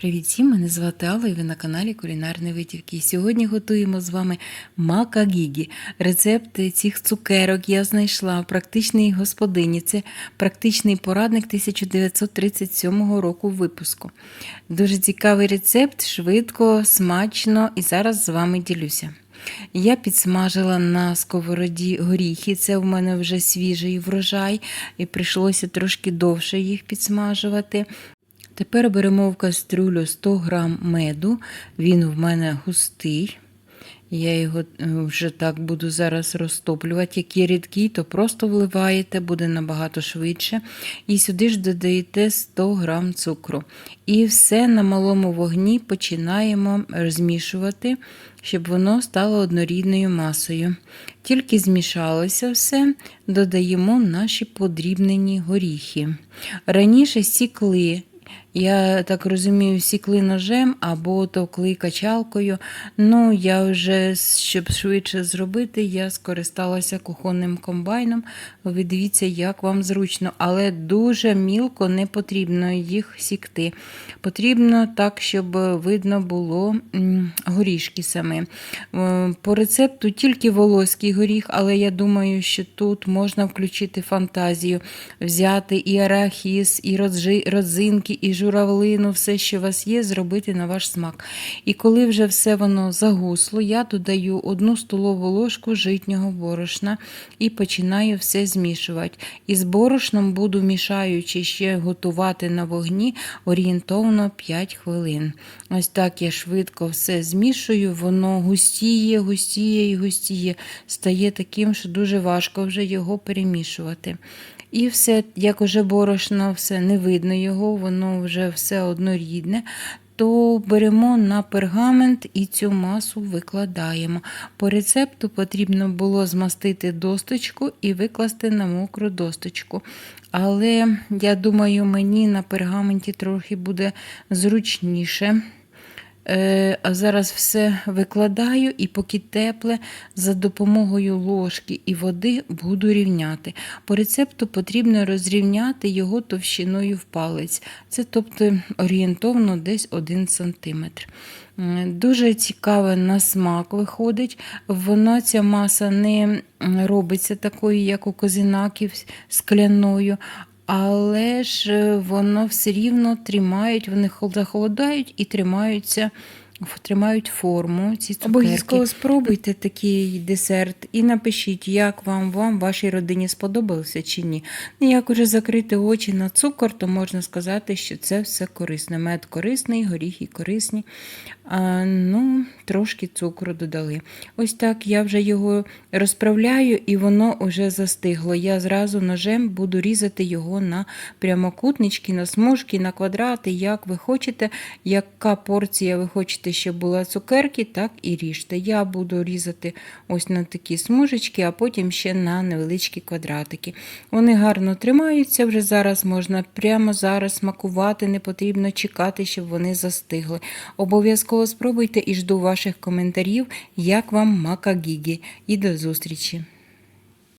Привіт всім! Мене звати Алла і ви на каналі Кулінарні Витівки. І Сьогодні готуємо з вами макагігі. Рецепт цих цукерок я знайшла в практичній господині. Це практичний порадник 1937 року випуску. Дуже цікавий рецепт, швидко, смачно і зараз з вами ділюся. Я підсмажила на сковороді горіхи, це в мене вже свіжий врожай, і прийшлося трошки довше їх підсмажувати. Тепер беремо в кастрюлю 100 г меду, він в мене густий. Я його е, вже так буду зараз розтоплювати. Є рідкий, то просто вливаєте, буде набагато швидше. І сюди ж додаєте 100 г цукру. І все на малому вогні починаємо розмішувати, щоб воно стало однорідною масою. Тільки змішалося все, додаємо наші подрібнені горіхи. Раніше сікли. Я так розумію, сікли ножем або товкли качалкою. Ну, я вже, щоб швидше зробити, я скористалася кухонним комбайном. Ви дивіться, як вам зручно, але дуже мілко не потрібно їх сікти. Потрібно так, щоб видно було горішки саме. По рецепту тільки волоський горіх, але я думаю, що тут можна включити фантазію, взяти і арахіс, і родзинки, і журавлину, все, що у вас є, зробити на ваш смак. І коли вже все воно загусло, я додаю одну столову ложку житнього борошна і починаю все змішувати. І з борошном буду мішаючи ще готувати на вогні орієнтовно 5 хвилин. Ось так я швидко все змішую, воно густіє, густіє і густіє, стає таким, що дуже важко вже його перемішувати. І все, як уже борошно, все не видно його, воно вже все однорідне. То беремо на пергамент і цю масу викладаємо. По рецепту потрібно було змастити досточку і викласти на мокру досточку. Але я думаю, мені на пергаменті трохи буде зручніше. Е, а зараз все викладаю і поки тепле, за допомогою ложки і води буду рівняти. По рецепту потрібно розрівняти його товщиною в палець. Це тобто орієнтовно десь 1 см. Дуже цікаве на смак виходить. Вона ця маса не робиться такою, як у козинаків скляною, але ж е, воно все рівно тримають, вони захолодають і тримаються. Тримають форму ці цукерки. Обов'язково спробуйте такий десерт і напишіть, як вам вам вашій родині сподобалося чи ні. Ну, як уже закрити очі на цукор, то можна сказати, що це все корисне. Мед корисний, горіхи корисні. А, ну, Трошки цукру додали. Ось так я вже його розправляю і воно вже застигло. Я зразу ножем буду різати його на прямокутнички, на смужки, на квадрати, як ви хочете, яка порція ви хочете, щоб була цукерки, так і ріжте. Я буду різати ось на такі смужечки, а потім ще на невеличкі квадратики. Вони гарно тримаються, вже зараз можна прямо зараз смакувати, не потрібно чекати, щоб вони застигли. Обов'язково спробуйте і жду ваших коментарів, як вам макагігі. І до зустрічі!